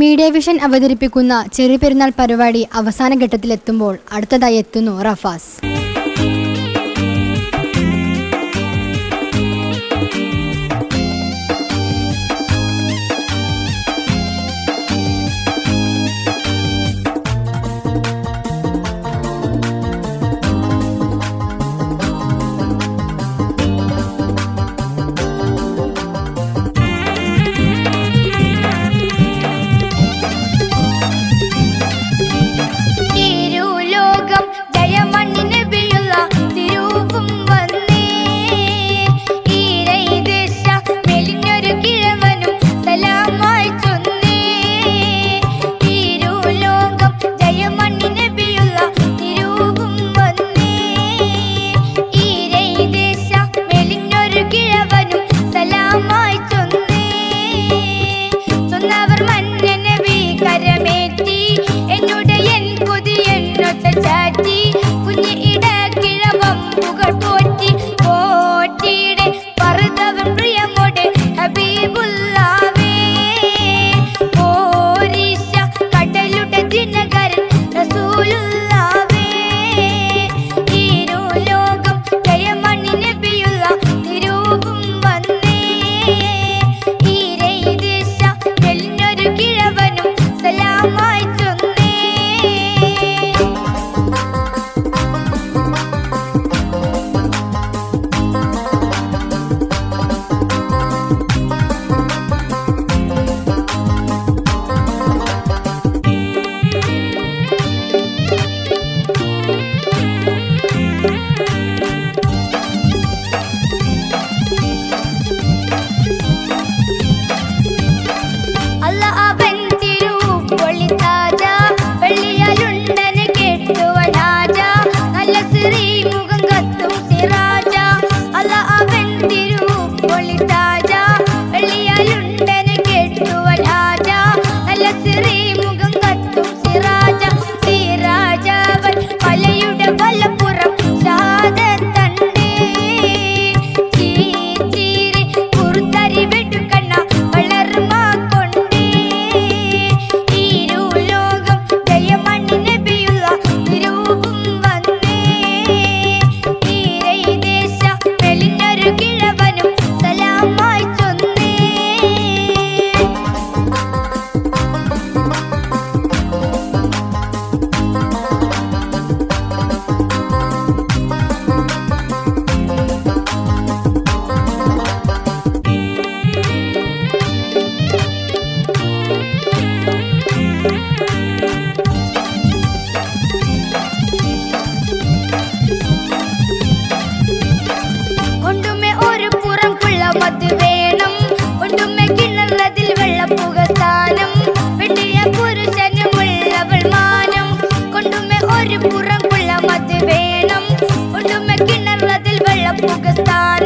Media vision അവതരിപ്പിക്കുന്ന ചെറിയ പെരുന്നാൾ പരിപാടി അവസാന ഘട്ടത്തിലെത്തുമ്പോൾ അടുത്തതായി എത്തുന്നു റഫാസ്. दी Música Porque está